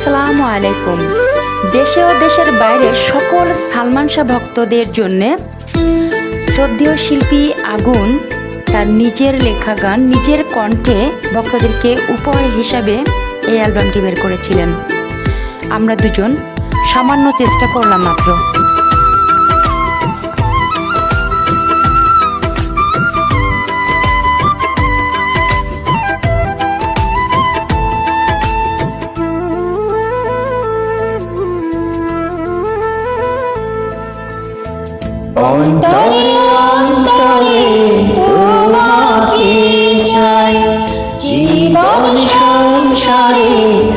আসসালামু আলাইকুম দেশে ও দেশের বাইরে সকল সালমান শাহ ভক্তদের জন্য শ্রদ্ধেয় শিল্পী আগুন তার নিজের লেখা গান, নিজের কণ্ঠে ভক্তদেরকে উপহার হিসাবে এই অ্যালবামটি বের করেছিলেন। আমরা দুজন সামান্য চেষ্টা করলাম মাত্র। অন্তরে অন্তরে তোমাকে চাই। জীবন সংসারে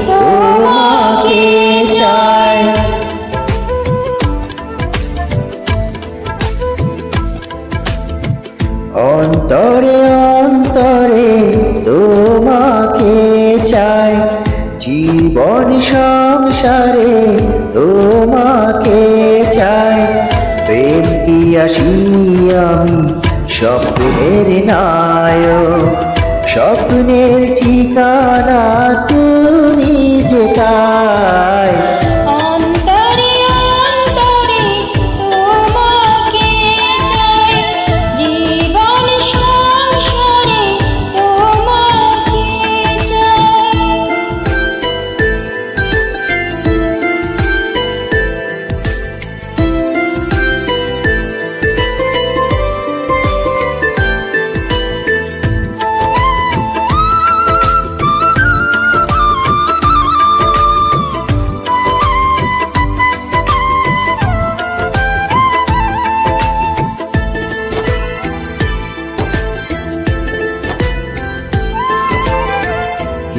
তোমাকে চাই। অন্তরে অন্তরে তোমাকে চাই জীবন সংসারে তোমাকে চাই প্রেম পিয়াসি আমি স্বপ্নের নায়ক। স্বপ্নের ঠিকানা তুমি যেটাই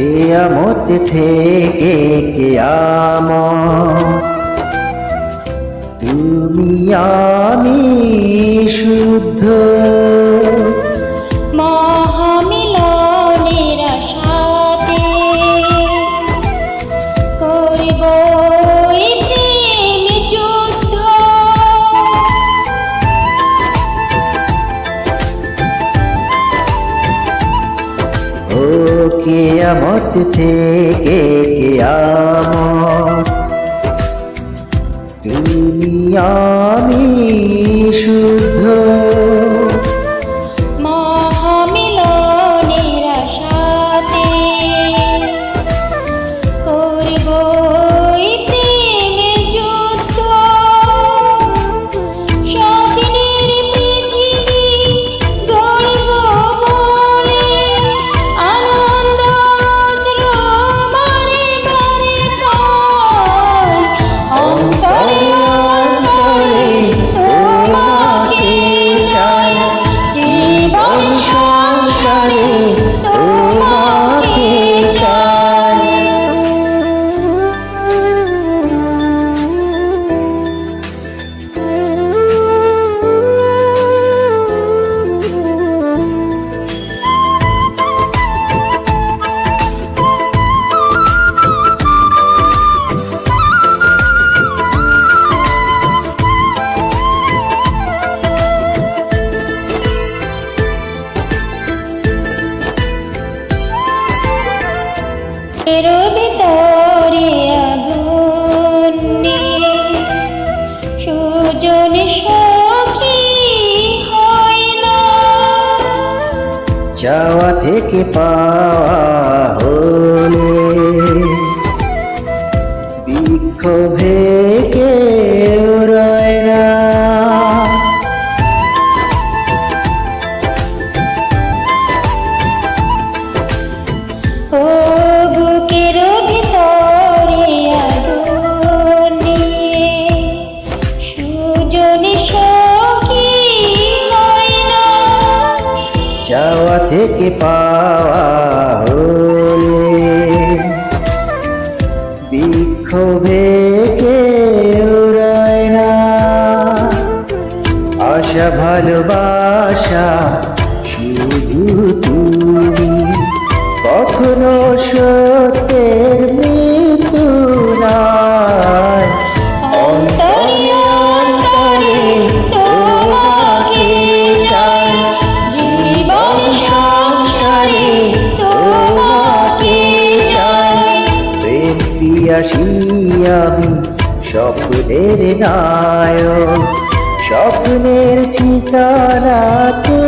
কেয়ামত থেকে কেয়ামত তুমি আমি শুদ্ধ। কেয়ামত থেকে কিয়ামত তুমি আমি শুদ্ধ অন্তরে চাওয়া থেকে পাওয়া হলে বিক্ষোভে কেউ চাওয়া থেকে পাওয়া বিক্ষোভে উড়ায় না। আশা ভালোবাসা শুধু তুমি কখনো সত্যের আমি স্বপ্নের নায়ক স্বপ্নের ঠিকানা তুই